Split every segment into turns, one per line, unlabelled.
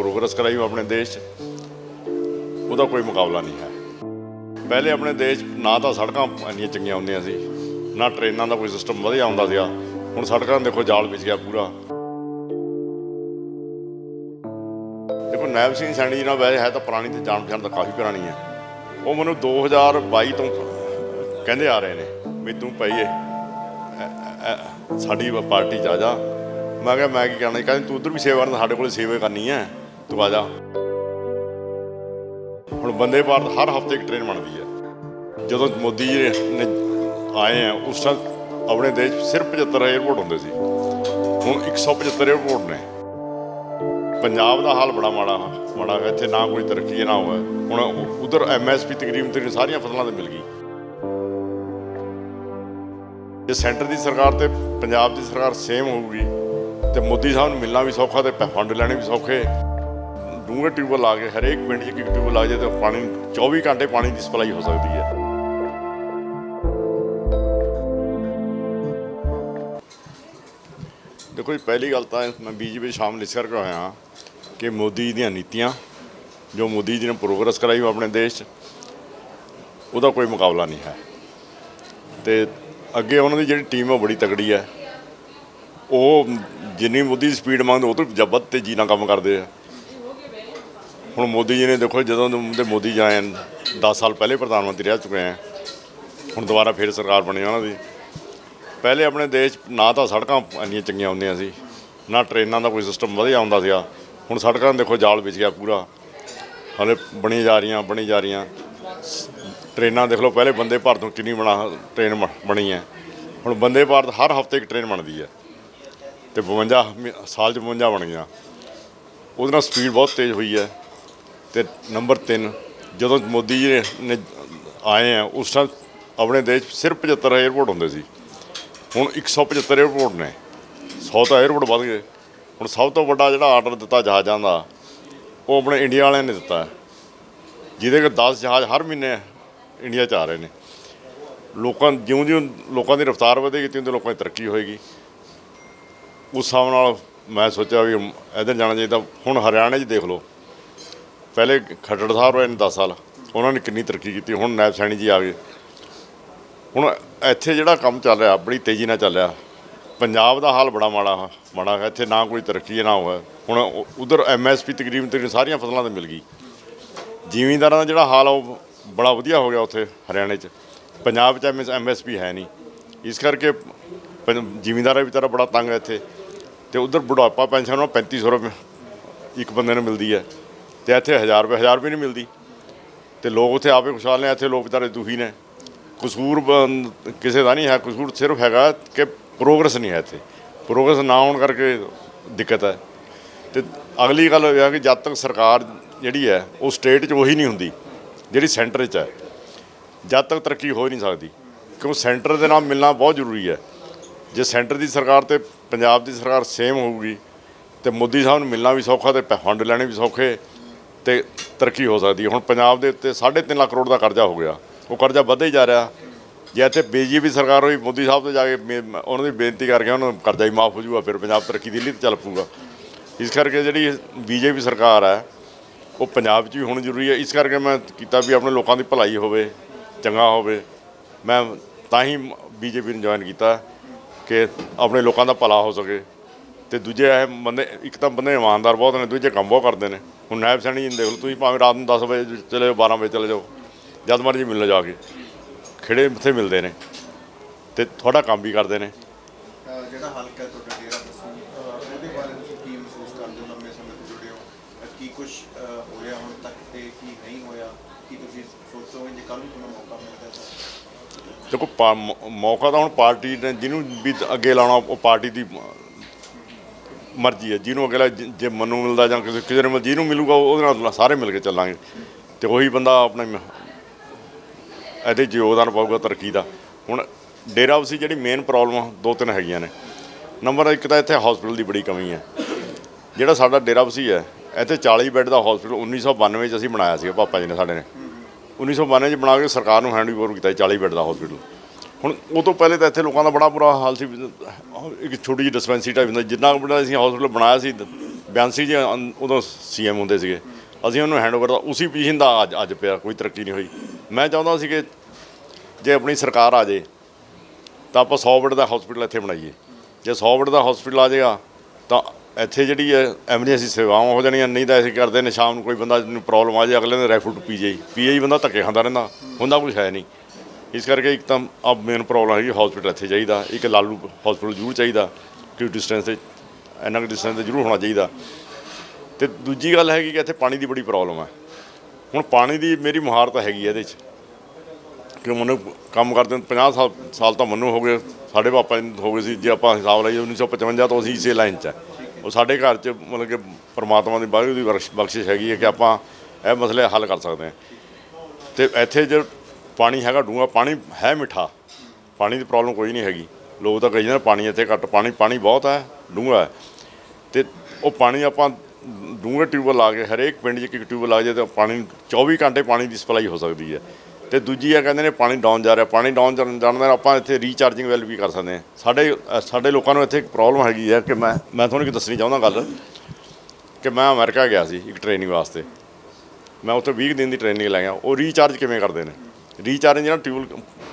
Progress ਕਰਾਈ ਉਹ ਆਪਣੇ ਦੇਸ਼ 'ਚ, ਉਹਦਾ ਕੋਈ ਮੁਕਾਬਲਾ ਨਹੀਂ ਹੈ। ਪਹਿਲੇ ਆਪਣੇ ਦੇਸ਼ ਨਾ ਤਾਂ ਸੜਕਾਂ ਇੰਨੀਆਂ ਚੰਗੀਆਂ ਹੁੰਦੀਆਂ ਸੀ, ਨਾ ਟ੍ਰੇਨਾਂ ਦਾ ਕੋਈ ਸਿਸਟਮ ਵਧੀਆ ਹੁੰਦਾ ਸੀਗਾ, ਹੁਣ ਸੜਕਾਂ ਦੇਖੋ ਜਾਲ ਵਿਛ ਗਿਆ ਪੂਰਾ। ਦੇਖੋ ਨੈਬ ਸਿੰਘ ਸੈਣੀ ਜੀ ਨਾਲ ਵੈਸੇ ਹੈ ਤਾਂ ਪੁਰਾਣੀ ਤੇ ਜਾਣ ਪਛਾਣ ਤਾਂ ਕਾਫੀ ਪੁਰਾਣੀ ਹੈ। ਉਹ ਮੈਨੂੰ 2022 ਤੋਂ ਕਹਿੰਦੇ ਆ ਰਹੇ ਨੇ ਵੀ ਤੂੰ ਪਈਏ ਸਾਡੀ ਪਾਰਟੀ 'ਚ ਆ ਜਾ। ਮੈਂ ਕਿਹਾ, ਮੈਂ ਕੀ ਕਰਨਾ ਕਹਿੰਦੇ, ਤੂੰ ਉਧਰ ਵੀ ਸੇਵਾ ਕਰਨਾ, ਸਾਡੇ ਕੋਲ ਸੇਵਾ ਕਰਨੀ ਹੈ। ਤੂੰ ਆ ਜਾ ਹੁਣ ਬੰਦੇ ਭਾਰਤ ਹਰ ਹਫ਼ਤੇ ਇੱਕ ਟ੍ਰੇਨ ਬਣਦੀ ਹੈ। ਜਦੋਂ ਮੋਦੀ ਜੀ ਨੇ ਆਏ ਆ, ਉਸ ਟਾਈਮ ਆਪਣੇ ਦੇਸ਼ ਸਿਰਫ 75 에ਅਰਪੋਰਟ ਹੁੰਦੇ ਸੀ। ਹੁਣ 175 에ਅਰਪੋਰਟ ਨੇ। ਪੰਜਾਬ ਦਾ ਹਾਲ ਬੜਾ ਮਾੜਾ ਮਾੜਾ ਹੈ ਇੱਥੇ ਨਾ ਕੋਈ ਤਰੱਕੀ ਨਾ ਹੋਇਆ ਹੁਣ ਉਧਰ ਐਮਐਸਪੀ ਤਕਰੀਬਨ ਤਕਰੀਬਨ ਸਾਰੀਆਂ ਫਸਲਾਂ ਤੇ ਮਿਲ ਗਈ। ਜੇ ਸੈਂਟਰ ਦੀ ਸਰਕਾਰ ਤੇ ਪੰਜਾਬ ਦੀ ਸਰਕਾਰ ਸੇਮ ਹੋਊਗੀ, ਤੇ ਮੋਦੀ ਸਾਹਿਬ ਨੂੰ ਮਿਲਣਾ ਵੀ ਸੌਖਾ ਤੇ ਫੰਡ ਲੈਣੇ ਵੀ ਸੌਖੇ। ਡੂੰਘੇ ਟਿਊਬਲ ਆ ਗਏ ਹਰੇਕ ਪਿੰਡ 'ਚ ਇੱਕ ਇੱਕ ਟਿਊਬਲ ਲਾ ਜੇ ਤੇ ਪਾਣੀ 24 ਘੰਟੇ ਪਾਣੀ ਦੀ ਸਪਲਾਈ ਹੋ ਸਕਦੀ ਹੈ। ਦੇਖੋ ਜੀ, ਪਹਿਲੀ ਗੱਲ ਤਾਂ ਮੈਂ ਬੀਜੇਪੀ ਸ਼ਾਮਲ ਇਸ ਕਰਕੇ ਹੋਇਆ ਕਿ ਮੋਦੀ ਜੀ ਦੀਆਂ ਨੀਤੀਆਂ, ਜੋ ਮੋਦੀ ਜੀ ਨੇ ਪ੍ਰੋਗਰੈਸ ਕਰਾਈ ਆਪਣੇ ਦੇਸ਼ 'ਚ, ਉਹਦਾ ਕੋਈ ਮੁਕਾਬਲਾ ਨਹੀਂ ਹੈ। ਤੇ ਅੱਗੇ ਉਹਨਾਂ ਦੀ ਜਿਹੜੀ ਟੀਮ ਹੈ ਉਹ ਬੜੀ ਤਕੜੀ ਹੈ। ਉਹ ਜਿੰਨੀ ਮੋਦੀ ਦੀ ਸਪੀਡ ਮੰਗਦੇ, ਉਹ ਤੋਂ ਜਬਤ ਤੇਜ਼ੀ ਨਾਲ ਕੰਮ ਕਰਦੇ ਆ। ਹੁਣ ਮੋਦੀ ਜੀ ਨੇ ਦੇਖੋ ਜਦੋਂ ਦੇ ਮੋਦੀ ਜੀ ਆਏ 10 ਸਾਲ ਪਹਿਲੇ ਪ੍ਰਧਾਨ ਮੰਤਰੀ ਰਹਿ ਚੁੱਕੇ ਆ, ਹੁਣ ਦੁਬਾਰਾ ਫੇਰ ਸਰਕਾਰ ਬਣੀ ਉਹਨਾਂ ਦੀ। ਪਹਿਲੇ ਆਪਣੇ ਦੇਸ਼ 'ਚ ਨਾ ਤਾਂ ਸੜਕਾਂ ਇੰਨੀਆਂ ਚੰਗੀਆਂ ਹੁੰਦੀਆਂ ਸੀ, ਨਾ ਟ੍ਰੇਨਾਂ ਦਾ ਕੋਈ ਸਿਸਟਮ ਵਧੀਆ ਹੁੰਦਾ ਸੀਗਾ, ਹੁਣ ਸੜਕਾਂ ਦੇਖੋ ਜਾਲ ਵਿਛ ਗਿਆ ਪੂਰਾ। ਹਲੇ ਬਣੀ ਜਾ ਰਹੀਆਂ, ਬਣੀ ਜਾ ਰਹੀਆਂ। ਟ੍ਰੇਨਾਂ ਦੇਖ ਲਓ, ਪਹਿਲੇ ਬੰਦੇ ਭਾਰਤ ਨੂੰ ਕਿੰਨੀ ਬਣਾ, ਟ੍ਰੇਨ ਬ- ਬਣੀ ਹੈ ਹੁਣ ਬੰਦੇ ਭਾਰਤ ਹਰ ਹਫ਼ਤੇ ਇੱਕ ਟ੍ਰੇਨ ਬਣਦੀ ਹੈ ਤੇ 52 ਮੀ- ਸਾਲ 'ਚ 52 ਬਣ ਗਿਆ ਉਹਦੇ ਨਾਲ ਸਪੀਡ ਬਹੁਤ ਤੇਜ਼ ਹੋਈ ਹੈ ਤੇ ਨੰਬਰ 3 ਜਦੋਂ ਮੋਦੀ ਜੀ ਨੇ ਆਏ ਆ, ਉਸ ਟਾਈਮ ਆਪਣੇ ਦੇਸ਼ ਸਿਰਫ 75 ਏਅਰਪੋਰਟ ਹੁੰਦੇ ਸੀ। ਹੁਣ 175 ਏਅਰਪੋਰਟ ਨੇ। 100 ਤਾਂ ਏਅਰਪੋਰਟ ਵੱਧ ਗਏ। ਹੁਣ ਸਭ ਤੋਂ ਵੱਡਾ ਜਿਹੜਾ ਆਰਡਰ ਦਿੱਤਾ ਜਹਾਜ਼ਾਂ ਦਾ, ਉਹ ਆਪਣੇ ਇੰਡੀਆ ਵਾਲਿਆਂ ਨੇ ਦਿੱਤਾ। ਜਿਹਦੇ ਕੋਲ 10 ਜਹਾਜ਼ ਹਰ ਮਹੀਨੇ ਇੰਡੀਆ 'ਚ ਆ ਰਹੇ ਨੇ। ਲੋਕਾਂ ਜਿਉਂ ਜਿਉਂ ਲੋਕਾਂ ਦੀ ਰਫ਼ਤਾਰ ਵਧੇਗੀ, ਤਿਉਂ ਤਿਉਂ ਲੋਕਾਂ ਦੀ ਤਰੱਕੀ ਹੋਏਗੀ। ਉਸ ਹਿਸਾਬ ਨਾਲ ਮੈਂ ਸੋਚਿਆ ਵੀ ਇਧਰ ਜਾਣਾ ਚਾਹੀਦਾ। ਹੁਣ ਹਰਿਆਣੇ 'ਚ ਦੇਖ ਲਓ। ਪਹਿਲੇ ਖੱਟੜ ਸਾਹਿਬ ਰਹੇ ਨੇ 10 ਸਾਲ, ਉਹਨਾਂ ਨੇ ਕਿੰਨੀ ਤਰੱਕੀ ਕੀਤੀ, ਹੁਣ ਨਾਇਬ ਸੈਣੀ ਜੀ ਆ ਗਏ। ਹੁਣ ਇੱਥੇ ਜਿਹੜਾ ਕੰਮ ਚੱਲ ਰਿਹਾ, ਬੜੀ ਤੇਜ਼ੀ ਨਾਲ ਚੱਲ ਰਿਹਾ। ਪੰਜਾਬ ਦਾ ਹਾਲ ਬੜਾ ਮਾੜਾ ਮਾੜਾ ਹੈ, ਇੱਥੇ ਨਾ ਕੋਈ ਤਰੱਕੀ ਹੈ ਨਾ ਹੋਇਆ ਹੁਣ ਉਧਰ ਐਮਐਸਪੀ ਤਕਰੀਬਨ ਤਕਰੀਬਨ ਸਾਰੀਆਂ ਫਸਲਾਂ ਤੇ ਮਿਲ ਗਈ। ਜ਼ਿਮੀਂਦਾਰਾਂ ਦਾ ਜਿਹੜਾ ਹਾਲ ਆ, ਉਹ ਬੜਾ ਵਧੀਆ ਹੋ ਗਿਆ ਉੱਥੇ, ਹਰਿਆਣੇ 'ਚ। ਪੰਜਾਬ 'ਚ ਐਮਐਸਪੀ ਹੈ ਨਹੀਂ। ਇਸ ਕਰਕੇ ਪੰ- ਜ਼ਿਮੀਂਦਾਰਾਂ ਵਿਚਾਰਾ ਬੜਾ ਤੰਗ ਹੈ ਇੱਥੇ। ਤੇ ਉਧਰ ਬੁਢਾਪਾ ਪੈਨਸ਼ਨ ਉਹ 3500 ਰੁਪਏ ਇੱਕ ਬੰਦੇ ਨੂੰ ਮਿਲਦੀ ਹੈ। ਤੇ ਇੱਥੇ 1000 ਰੁਪਏ 1000 ਵੀ ਨਹੀਂ ਮਿਲਦੀ। ਤੇ ਲੋਕ ਉੱਥੇ ਆਪੇ ਖੁਸ਼ਹਾਲ ਨੇ, ਇੱਥੇ ਲੋਕ ਵਿਚਾਰੇ ਦੁਖੀ ਨੇ। ਕਸੂਰ ਬ- ਕਿਸੇ ਦਾ ਨਹੀਂ ਹੈ, ਕਸੂਰ ਸਿਰਫ ਹੈਗਾ ਕਿ ਪ੍ਰੋਗਰੈਸ ਨਹੀਂ ਹੈ ਇੱਥੇ। ਪ੍ਰੋਗਰੈਸ ਨਾ ਹੋਣ ਕਰਕੇ ਦਿੱਕਤ ਹੈ। ਤੇ ਅਗਲੀ ਗੱਲ ਇਹ ਹੈ ਕਿ ਜਦ ਤੱਕ ਸਰਕਾਰ ਜਿਹੜੀ ਹੈ, ਉਹ ਸਟੇਟ 'ਚ ਉਹੀ ਨਹੀਂ ਹੁੰਦੀ, ਜਿਹੜੀ ਸੈਂਟਰ 'ਚ ਹੈ। ਜਦ ਤੱਕ ਤਰੱਕੀ ਹੋ ਹੀ ਨਹੀਂ ਸਕਦੀ, ਕਿਉਂ ਸੈਂਟਰ ਦੇ ਨਾਲ ਮਿਲਣਾ ਬਹੁਤ ਜ਼ਰੂਰੀ ਹੈ। ਜੇ ਸੈਂਟਰ ਦੀ ਸਰਕਾਰ ਤੇ ਪੰਜਾਬ ਦੀ ਸਰਕਾਰ ਸੇਮ ਹੋਊਗੀ, ਤੇ ਮੋਦੀ ਸਾਹਿਬ ਨੂੰ ਮਿਲਣਾ ਵੀ ਸੌਖਾ ਤੇ ਫੰਡ ਲੈਣੇ ਵੀ ਸੌਖੇ ਤੇ ਤਰੱਕੀ ਹੋ ਸਕਦੀ ਹੈ। ਹੁਣ ਪੰਜਾਬ ਦੇ ਉੱਤੇ 3.5 ਲੱਖ ਕਰੋੜ ਦਾ ਕਰਜ਼ਾ ਹੋ ਗਿਆ। ਉਹ ਕਰਜ਼ਾ ਵਧਦਾ ਹੀ ਜਾ ਰਿਹਾ। ਜੇ ਇੱਥੇ ਬੀਜੇਪੀ ਸਰਕਾਰ ਹੋਈ, ਮੋਦੀ ਸਾਹਿਬ ਤੋਂ ਜਾ ਕੇ ਮੇ- ਉਹਨਾਂ ਦੀ ਬੇਨਤੀ ਕਰਕੇ ਉਹਨਾਂ ਨੂੰ ਕਰਜ਼ਾ ਹੀ ਮਾਫ ਹੋ ਜਾਊਗਾ, ਫਿਰ ਪੰਜਾਬ ਤਰੱਕੀ ਦੀ ਲਈ ਤੇ ਚੱਲ ਪਊਗਾ। ਇਸ ਕਰਕੇ ਜਿਹੜੀ ਬੀਜੇਪੀ ਸਰਕਾਰ ਹੈ, ਉਹ ਪੰਜਾਬ 'ਚ ਵੀ ਹੋਣੀ ਜ਼ਰੂਰੀ ਹੈ। ਇਸ ਕਰਕੇ ਮੈਂ ਕੀਤਾ ਵੀ ਆਪਣੇ ਲੋਕਾਂ ਦੀ ਭਲਾਈ ਹੋਵੇ, ਚੰਗਾ ਹੋਵੇ। ਮੈਂ ਤਾਂ ਹੀ ਬੀਜੇਪੀ ਨੂੰ ਜੁਆਇਨ ਕੀਤਾ, ਕਿ ਆਪਣੇ ਲੋਕਾਂ ਦਾ ਭਲਾ ਹੋ ਸਕੇ। ਤੇ ਦੂਜੇ ਇਹ ਬੰਦੇ ਇੱਕ ਤਾਂ ਬੰਦੇ ਇਮਾਨਦਾਰ ਬਹੁਤ ਨੇ ਦੂਜੇ ਕੰਮ ਬਹੁਤ ਕਰਦੇ ਨੇ। ਹੁਣ ਨਾਇਬ ਸੈਣੀ ਜੀ ਦੇਖ ਲਓ ਤੁਸੀਂ ਭਾਵੇਂ ਰਾਤ ਨੂੰ 10 ਵਜੇ ਚਲੇ ਜਾਓ 12 ਵਜੇ ਚਲੇ ਜਾਓ ਜਦ ਮਰਜ਼ੀ ਮਿਲ ਲਓ ਜਾ ਕੇ। ਖੇੜੇ ਉੱਥੇ ਮਿਲਦੇ ਨੇ ਤੇ ਤੁਹਾਡਾ ਕੰਮ ਵੀ ਕਰਦੇ ਨੇ।
ਜਿਹੜਾ ਹਲਕਾ ਤੁਹਾਡਾ ਡੇਰਾ ਦੱਸੋ ਅਹ ਉਹਦੇ ਬਾਰੇ ਤੁਸੀਂ ਕੀ ਮਹਿਸੂਸ ਕਰਦੇ ਹੋ? ਲੰਮੇ ਸਮੇਂ ਤੋਂ ਜੁੜੇ ਹੋ। ਕੀ ਕੁਝ ਹੋਇਆ ਹੁਣ ਤੱਕ ਤੇ ਕੀ ਨਹੀਂ ਹੋਇਆ? ਕੀ ਤੁਸੀਂ ਸੋਚੋਗੇ ਜੇ ਕੱਲ ਨੂੰ ਤੁਹਾਨੂੰ ਮੌਕਾ ਮਿਲਦਾ ਤਾਂ?
ਦੇਖੋ ਮੌਕਾ ਤਾਂ ਹੁਣ ਪਾਰਟੀ ਨੇ ਜਿਹਨੂੰ ਵੀ ਅੱਗੇ ਲਾਉਣਾ ਉਹ ਪਾਰਟੀ ਦੀ ਮਰਜ਼ੀ ਹੈ, ਜਿਹਨੂੰ ਅਗਲਾ ਲਾ ਜੇ ਜੇ ਮੈਨੂੰ ਮਿਲਦਾ ਜਾਂ ਕਿਸੇ ਕਿਸੇ ਨੂੰ ਮਿਲ- ਜਿਹਨੂੰ ਮਿਲੂਗਾ, ਉਹਦੇ ਨਾਲ ਸਾਰੇ ਮਿਲ ਕੇ ਚੱਲਾਂਗੇ। ਤੇ ਉਹੀ ਬੰਦਾ ਆਪਣਾ ਮ- ਇਹਦੇ 'ਚ ਯੋਗਦਾਨ ਪਾਊਗਾ ਤਰੱਕੀ ਦਾ। ਹੁਣ ਡੇਰਾ ਬਸੀ ਜਿਹੜੀ ਮੇਨ ਪ੍ਰੋਬਲਮ ਦੋ ਤਿੰਨ ਹੈਗੀਆਂ ਨੇ। ਨੰਬਰ ਇੱਕ ਤਾਂ ਇੱਥੇ ਹਸਪੀਟਲ ਦੀ ਬੜੀ ਕਮੀ ਹੈ। ਜਿਹੜਾ ਸਾਡਾ ਡੇਰਾ ਬਸੀ ਹੈ, ਇੱਥੇ 40 ਬੈੱਡ ਦਾ ਹਸਪੀਟਲ 1992 ਚ ਅਸੀਂ ਬਣਾਇਆ ਸੀ ਪਾਪਾ ਜੀ ਨੇ ਸਾਡੇ ਨੇ। 1992 ਚ ਬਣਾ ਕੇ ਸਰਕਾਰ ਨੂੰ ਹੈਂਡਓਵਰ ਕੀਤਾ ਸੀ 40 ਬੈੱਡ ਦਾ ਹਸਪੀਟਲ ਹੁਣ ਉਹ ਤੋਂ ਪਹਿਲੇ ਤਾਂ ਇੱਥੇ ਲੋਕਾਂ ਦਾ ਬੜਾ ਬੁਰਾ ਹਾਲ ਸੀ ਇੱਕ ਛੋਟੀ ਜਿਹੀ ਡਿਸਪੈਂਸਰੀ ਟਾਈਪ ਹੁੰਦਾ, ਜਿੰਨਾ ਕੁ ਬੜਾ ਅਸੀਂ ਹਸਪੀਟਲ ਬਣਾਇਆ ਸੀ ਬਿਆਨਸੀ ਜੀ ਅੰ- ਉਦੋਂ ਸੀਐਮ ਹੁੰਦੇ ਸੀਗੇ। ਅਸੀਂ ਉਹਨੂੰ ਹੈਂਡਓਵਰ ਦਾ, ਉਸੇ ਪੋਜੀਸ਼ਨ ਦਾ ਅੱਜ ਅੱਜ ਪਿਆ, ਕੋਈ ਤਰੱਕੀ ਨਹੀਂ ਹੋਈ। ਮੈਂ ਚਾਹੁੰਦਾ ਸੀ ਕਿ ਜੇ ਆਪਣੀ ਸਰਕਾਰ ਆ ਜੇ, ਤਾਂ ਆਪਾਂ 100 ਬੈੱਡ ਦਾ ਹਸਪੀਟਲ ਇੱਥੇ ਬਣਾਈਏ। ਜੇ 100 ਬੈੱਡ ਦਾ ਹਸਪੀਟਲ ਆ ਜਾਏਗਾ ਤਾਂ ਇੱਥੇ ਜਿਹੜੀ ਹੈ ਐਮਰਜੈਂਸੀ ਸੇਵਾਵਾਂ ਹੋ ਜਾਣੀਆਂ, ਨਹੀਂ ਤਾਂ ਅਸੀਂ ਕਰਦੇ ਨੇ, ਸ਼ਾਮ ਨੂੰ ਕੋਈ ਬੰਦਾ ਨੂੰ ਪ੍ਰੋਬਲਮ ਆ ਜਾਏ ਅਗਲੇ ਨੇ ਰੈਫਰ ਟੂ ਪੀਜੀਆਈ ਪੀਜੀਆਈ ਬੰਦਾ ਧੱਕੇ ਖਾਂਦਾ ਰਹਿੰਦਾ, ਹੁੰਦਾ ਕੁਝ ਹੈ ਨਹੀਂ। ਇਸ ਕਰਕੇ ਇੱਕ ਤਾਂ ਆ ਮੇਨ ਪ੍ਰੋਬਲਮ ਹੈਗੀ ਹਸਪੀਟਲ ਇੱਥੇ ਚਾਹੀਦਾ, ਇੱਕ ਲਾਲੂ ਹਸਪੀਟਲ ਜ਼ਰੂਰ ਚਾਹੀਦਾ, ਕਿ ਡਿਸਟੈਂਸ ਤੇ ਇੰਨਾ ਕੁ ਡਿਸਟੈਂਸ ਤੇ ਜ਼ਰੂਰ ਹੋਣਾ ਚਾਹੀਦਾ। ਤੇ ਦੂਜੀ ਗੱਲ ਹੈਗੀ ਕਿ ਇੱਥੇ ਪਾਣੀ ਦੀ ਬੜੀ ਪ੍ਰੋਬਲਮ ਹੈ ਹੁਣ ਪਾਣੀ ਦੀ ਮੇਰੀ ਮੁਹਾਰਤ ਹੈਗੀ ਹੈ ਇਹਦੇ 'ਚ, ਕਿ ਮੈਨੂੰ ਕੰਮ ਕਰਦੇ ਨੂੰ 50 ਸਾਲ ਸਾਲ ਤਾਂ ਮੈਨੂੰ ਹੋ ਗਏ, ਸਾਡੇ ਪਾਪਾ ਨੂੰ ਹੋ ਗਏ ਸੀ, ਜੇ ਆਪਾਂ ਹਿਸਾਬ ਲਾਈਏ 1955 ਤੋਂ ਅਸੀਂ ਇਸੇ ਲਾਈਨ 'ਚ ਹੈ ਉਹ ਸਾਡੇ ਘਰ 'ਚ ਮਤਲਬ ਕਿ ਪਰਮਾਤਮਾ ਦੀ ਬਾਹਰ ਦੀ ਬਖਸ਼- ਬਖਸ਼ਿਸ਼ ਹੈਗੀ ਹੈ ਕਿ ਆਪਾਂ ਇਹ ਮਸਲੇ ਹੱਲ ਕਰ ਸਕਦੇ ਹਾਂ ਤੇ ਇੱਥੇ ਜੇ ਪਾਣੀ ਹੈਗਾ ਡੂੰਗਾ ਪਾਣੀ ਹੈ ਮਿੱਠਾ। ਪਾਣੀ ਦੀ ਪ੍ਰੋਬਲਮ ਕੋਈ ਨਹੀਂ ਹੈਗੀ। ਲੋਕ ਤਾਂ ਕਹੀ ਜਾਂਦੇ ਨੇ ਪਾਣੀ ਇੱਥੇ ਘੱਟ, ਪਾਣੀ ਪਾਣੀ ਬਹੁਤ ਹੈ ਡੂੰਗਾ ਹੈ। ਤੇ ਉਹ ਪਾਣੀ ਆਪਾਂ ਡੂੰਘੇ ਟਿਊਬਵੈੱਲ ਲਾ ਕੇ, ਹਰੇਕ ਪਿੰਡ 'ਚ ਇੱਕ ਇੱਕ ਟਿਊਬਵੈੱਲ ਲਾ ਜੇ ਤਾਂ ਪਾਣੀ 24 ਘੰਟੇ ਪਾਣੀ ਦੀ ਸਪਲਾਈ ਹੋ ਸਕਦੀ ਹੈ। ਤੇ ਦੂਜੀ ਆ ਕਹਿੰਦੇ ਨੇ ਪਾਣੀ ਡਾਊਨ ਜਾ ਰਿਹਾ, ਪਾਣੀ ਡਾਊਨ ਜਾਣ ਜਾਣ ਨਾਲ ਆਪਾਂ ਇੱਥੇ ਰੀਚਾਰਜਿੰਗ ਵੈਲ ਵੀ ਕਰ ਸਕਦੇ ਹਾਂ। ਸਾਡੇ ਸਾਡੇ ਲੋਕਾਂ ਨੂੰ ਇੱਥੇ ਇੱਕ ਪ੍ਰੋਬਲਮ ਹੈਗੀ ਹੈ ਕਿ ਮੈਂ ਮੈਂ ਤੁਹਾਨੂੰ ਇੱਕ ਦੱਸਣੀ ਚਾਹੁੰਦਾ ਗੱਲ, ਕਿ ਮੈਂ ਅਮਰੀਕਾ ਗਿਆ ਸੀ ਇੱਕ ਟ੍ਰੇਨਿੰਗ ਵਾਸਤੇ। ਮੈਂ ਉੱਥੇ 20 ਦਿਨ ਦੀ ਟ੍ਰੇਨਿੰਗ ਲੈ ਉਹ ਰੀਚਾਰਜ ਕਿਵੇਂ ਕਰਦੇ ਨੇ? ਰੀਚਾਰਜ ਜਿਹੜਾ ਟਿਊਬਲ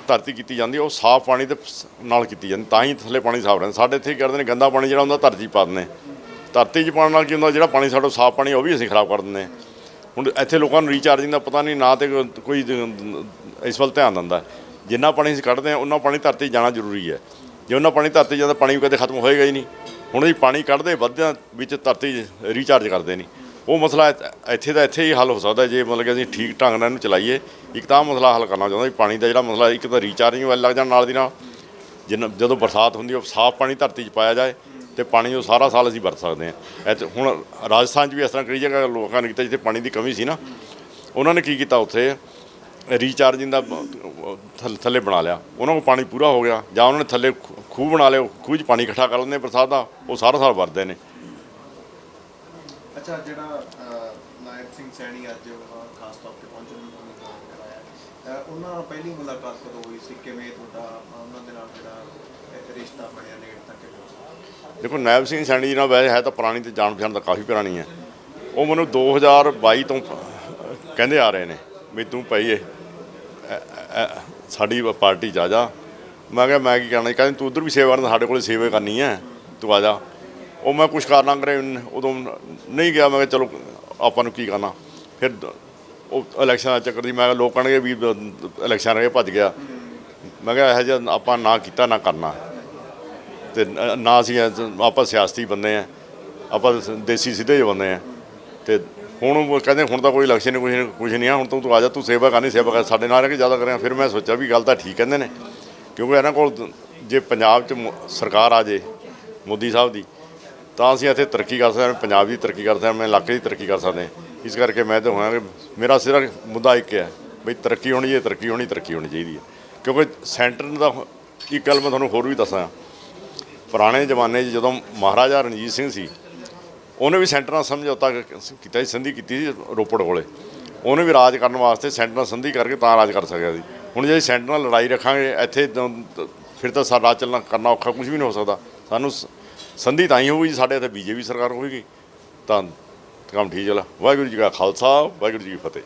ਧਰਤੀ ਕੀਤੀ ਜਾਂਦੀ ਉਹ ਸਾਫ਼ ਪਾਣੀ ਦੇ ਨਾਲ ਕੀਤੀ ਜਾਂਦੀ, ਤਾਂ ਹੀ ਥੱਲੇ ਪਾਣੀ ਸਾਫ਼ ਰਹਿੰਦਾ। ਸਾਡੇ ਇੱਥੇ ਕੀ ਕਰਦੇ ਨੇ, ਗੰਦਾ ਪਾਣੀ ਜਿਹੜਾ ਹੁੰਦਾ, ਧਰਤੀ 'ਚ ਪਾ ਦਿੰਦੇ ਧਰਤੀ 'ਚ ਪਾਉਣ ਨਾਲ ਕੀ ਹੁੰਦਾ, ਜਿਹੜਾ ਪਾਣੀ ਸਾਡਾ ਸਾਫ਼ ਪਾਣੀ ਉਹ ਵੀ ਅਸੀਂ ਖਰਾਬ ਕਰ ਦਿੰਦੇ ਹਾਂ। ਹੁਣ ਇੱਥੇ ਲੋਕਾਂ ਨੂੰ ਰੀਚਾਰਜਿੰਗ ਦਾ ਪਤਾ ਨਹੀਂ, ਨਾ ਤੇ ਕੋਈ ਇਸ ਵੱਲ ਧਿਆਨ ਦਿੰਦਾ। ਜਿੰਨਾ ਪਾਣੀ ਅਸੀਂ ਕੱਢਦੇ ਹਾਂ ਉਹਨਾਂ ਪਾਣੀ ਧਰਤੀ 'ਚ ਜਾਣਾ ਜ਼ਰੂਰੀ ਹੈ ਜੇ ਉਹਨਾਂ ਪਾਣੀ ਧਰਤੀ 'ਚ ਜਾਂਦਾ, ਪਾਣੀ ਕਦੇ ਖਤਮ ਹੋਏਗਾ ਹੀ ਨਹੀਂ। ਹੁਣ ਅਸੀਂ ਪਾਣੀ ਕੱਢਦੇ ਵੱਧਿਆਂ ਵਿੱਚ ਧਰਤੀ 'ਚ ਰੀਚਾਰਜ ਕਰਦੇ ਨਹੀਂ। ਉਹ ਮਸਲਾ ਇੱਥ- ਇੱਥੇ ਦਾ ਇੱਥੇ ਹੀ ਹੱਲ ਹੋ ਸਕਦਾ ਜੇ ਮਤਲਬ ਕਿ ਅਸੀਂ ਠੀਕ ਢੰਗ ਨਾਲ ਇਹਨੂੰ ਚਲਾਈਏ। ਇੱਕ ਤਾਂ ਮਸਲਾ ਹੱਲ ਕਰਨਾ ਚਾਹੁੰਦਾ ਵੀ ਪਾਣੀ ਦਾ ਜਿਹੜਾ ਮਸਲਾ, ਇੱਕ ਤਾਂ ਰੀਚਾਰਜਿੰਗ ਵੱਲ ਲੱਗ ਜਾਣ ਨਾਲ ਦੀ ਨਾਲ। ਜਿੰਨਾ ਜਦੋਂ ਬਰਸਾਤ ਹੁੰਦੀ ਉਹ ਸਾਫ਼ ਪਾਣੀ ਧਰਤੀ 'ਚ ਪਾਇਆ ਜਾਏ ਤੇ ਪਾਣੀ ਉਹ ਸਾਰਾ ਸਾਲ ਅਸੀਂ ਵਰਤ ਸਕਦੇ ਹਾਂ। ਇੱਥੇ ਹੁਣ ਰਾਜਸਥਾਨ 'ਚ ਵੀ ਇਸ ਤਰ੍ਹਾਂ ਕਈ ਜਗ੍ਹਾ ਲੋਕਾਂ ਨੇ ਕੀਤਾ ਜਿੱਥੇ ਪਾਣੀ ਦੀ ਕਮੀ ਸੀ ਨਾ। ਉਹਨਾਂ ਨੇ ਕੀ ਕੀਤਾ ਉੱਥੇ? ਰੀਚਾਰਜਿੰਗ ਦਾ ਥੱਲੇ- ਥੱਲੇ ਬਣਾ ਲਿਆ। ਉਹਨਾਂ ਕੋਲ ਪਾਣੀ ਪੂਰਾ ਹੋ ਗਿਆ ਜਾਂ ਉਹਨਾਂ ਨੇ ਥੱਲੇ ਖੂਹ ਬਣਾ ਲਿਆ ਖੂਹ 'ਚ ਪਾਣੀ ਇਕੱਠਾ ਕਰ ਲੈਂਦੇ ਬਰਸਾਤ ਦਾ, ਉਹ ਸਾਰਾ ਸਾਲ ਵਰਤਦੇ ਨੇ।
ਅੱਛਾ ਜਿਹੜਾ ਅਹ, ਸਿੰਘ ਸੈਣੀ ਅੱਜ ਖਾਸ ਤੌਰ ਤੇ ਪਹੁੰਚਣ ਨੂੰ ਤੁਹਾਨੂੰ ਫੋਨ ਕਰਾਇਆ ਉਹਨਾਂ ਨਾਲ ਪਹਿਲੀ ਮੁਲਾਕਾਤ ਕਦੋਂ ਹੋਈ ਸੀ? ਕਿਵੇਂ ਤੁਹਾਡਾ ਉਹਨਾਂ ਦੇ ਨਾਲ ਜਿਹੜਾ ਰਿਸ਼ਤਾ ਬਣਿਆ ਨੇੜ ਤੱਕ ਕਿਵੇਂ
ਦੇਖੋ ਨਾਇਬ ਸਿੰਘ ਸੈਣੀ ਜੀ ਨਾਲ ਵੈਸੇ ਹੈ ਤਾਂ ਪੁਰਾਣੀ ਤੇ ਜਾਣ ਪਛਾਣ ਤਾਂ ਕਾਫੀ ਪੁਰਾਣੀ ਹੈ। ਉਹ ਮੈਨੂੰ 2022 ਤੋਂ ਕਹਿੰਦੇ ਆ ਰਹੇ ਨੇ ਵੀ ਤੂੰ ਭਾਈ ਇਹ ਸਾਡੀ ਪਾਰਟੀ 'ਚ ਆ ਜਾ। ਮੈਂ ਕਿਹਾ ਮੈਂ ਕੀ ਕਰਨਾ ਕਹਿੰਦੇ ਤੂੰ ਉਧਰ ਵੀ ਸੇਵਾ ਕਰਨਾ ਸਾਡੇ ਕੋਲ ਸੇਵਾ ਕਰਨੀ ਹੈ। ਤੂੰ ਆ ਜਾ। ਉਹ ਮੈਂ ਕੁਛ ਕਾਰਨਾਂ ਕਰੇ ਉਦੋਂ ਨਹੀਂ ਗਿਆ, ਮੈਂ ਕਿਹਾ ਚਲੋ ਆਪਾਂ ਨੂੰ ਕੀ ਕਰਨਾ। ਫਿਰ ਉਹ ਇਲੈਕਸ਼ਨ ਦਾ ਚੱਕਰ ਦੀ ਮੈਂ ਲੋਕ ਕਹਿਣਗੇ ਵੀ ਇਲੈਕਸ਼ਨ ਰਹੇ ਭੱਜ ਗਿਆ। ਮੈਂ ਕਿਹਾ ਇਹੋ ਜਿਹਾ ਆਪਾਂ ਨਾ ਕੀਤਾ, ਨਾ ਕਰਨਾ। ਤੇ ਨਾ ਅਸੀਂ ਆਪਾਂ ਸਿਆਸਤੀ ਬੰਦੇ ਆ, ਆਪਾਂ ਦੇਸੀ ਸਿੱਧੇ ਜਿਹੇ ਬੰਦੇ ਆ। ਤੇ ਹੁਣ ਉਹ ਕਹਿੰਦੇ, ਹੁਣ ਤਾਂ ਕੋਈ ਇਲੈਕਸ਼ਨ ਨਹੀਂ ਕੁਝ ਨਹੀਂ ਕੁਝ ਨਹੀਂ ਆ, ਹੁਣ ਤੂੰ ਤੂੰ ਆ ਜਾ, ਤੂੰ ਸੇਵਾ ਕਰਨੀ, ਸੇਵਾ ਕਰ, ਸਾਡੇ ਨਾਲ ਰਹਿ ਕੇ ਜ਼ਿਆਦਾ ਕਰਿਆ। ਫਿਰ ਮੈਂ ਸੋਚਿਆ ਵੀ ਗੱਲ ਤਾਂ ਠੀਕ ਕਹਿੰਦੇ ਨੇ। ਕਿਉਂਕਿ ਇਹਨਾਂ ਕੋਲ ਜੇ ਪੰਜਾਬ 'ਚ ਮੋ- ਸਰਕਾਰ ਆ ਜੇ, ਮੋਦੀ ਸਾਹਿਬ ਦੀ ਤਾਂ ਅਸੀਂ ਇੱਥੇ ਤਰੱਕੀ ਕਰ ਸਕਦੇ ਹਾਂ, ਪੰਜਾਬ ਦੀ ਤਰੱਕੀ ਕਰ ਸਕਦੇ ਹਾਂ ਆਪਣੇ ਇਲਾਕੇ ਦੀ ਤਰੱਕੀ ਕਰ ਸਕਦੇ ਹਾਂ। ਇਸ ਕਰਕੇ ਮੈਂ ਤਾਂ ਹੋਇਆ ਕਿ ਮੇਰਾ ਸਿਰਫ ਮੁੱਦਾ ਇੱਕ ਹੈ ਬਈ ਤਰੱਕੀ ਹੋਣੀ ਹੈ ਤਰੱਕੀ ਹੋਣੀ ਤਰੱਕੀ ਹੋਣੀ ਚਾਹੀਦੀ ਹੈ। ਕਿਉਂਕਿ ਸੈਂਟਰ ਦਾ ਇੱਕ ਗੱਲ ਮੈਂ ਤੁਹਾਨੂੰ ਹੋਰ ਵੀ ਦੱਸਾਂ। ਪੁਰਾਣੇ ਜ਼ਮਾਨੇ 'ਚ ਜਦੋਂ ਮਹਾਰਾਜਾ ਰਣਜੀਤ ਸਿੰਘ ਸੀ, ਉਹਨੇ ਵੀ ਸੈਂਟਰ ਨਾਲ ਸਮਝੌਤਾ ਕੀਤਾ ਸੀ, ਸੰਧੀ ਕੀਤੀ ਸੀ ਰੋਪੜ ਕੋਲੇ। ਉਹਨੇ ਵੀ ਰਾਜ ਕਰਨ ਵਾਸਤੇ ਸੈਂਟਰ ਨਾਲ ਸੰਧੀ ਕਰਕੇ ਤਾਂ ਰਾਜ ਕਰ ਸਕਿਆ ਸੀ। ਹੁਣ ਜੇ ਸੈਂਟਰ ਨਾਲ ਲੜਾਈ ਰੱਖਾਂਗੇ, ਇੱਥੇ ਫਿਰ ਤਾਂ ਸਾਡਾ ਰਾਜ ਚੱਲਣਾ ਕਰਨਾ ਔਖਾ ਕੁਝ ਵੀ ਨਹੀਂ ਹੋ ਸਕਦਾ। ਸਾਨੂੰ ਸ- ਸੰਧੀ ਤਾਂ ਹੀ ਹੋਊਗੀ ਸਾਡੇ ਇੱਥੇ ਬੀਜੇਪੀ ਸਰਕਾਰ ਹੋਵੇਗੀ ਤਾਂ ਕੰਮ ਠੀਕ ਚੱਲਾ ਵਾਹਿਗੁਰੂ ਜੀ ਕਾ ਖਾਲਸਾ, ਵਾਹਿਗੁਰੂ ਜੀ ਕੀ ਫਤਿਹ।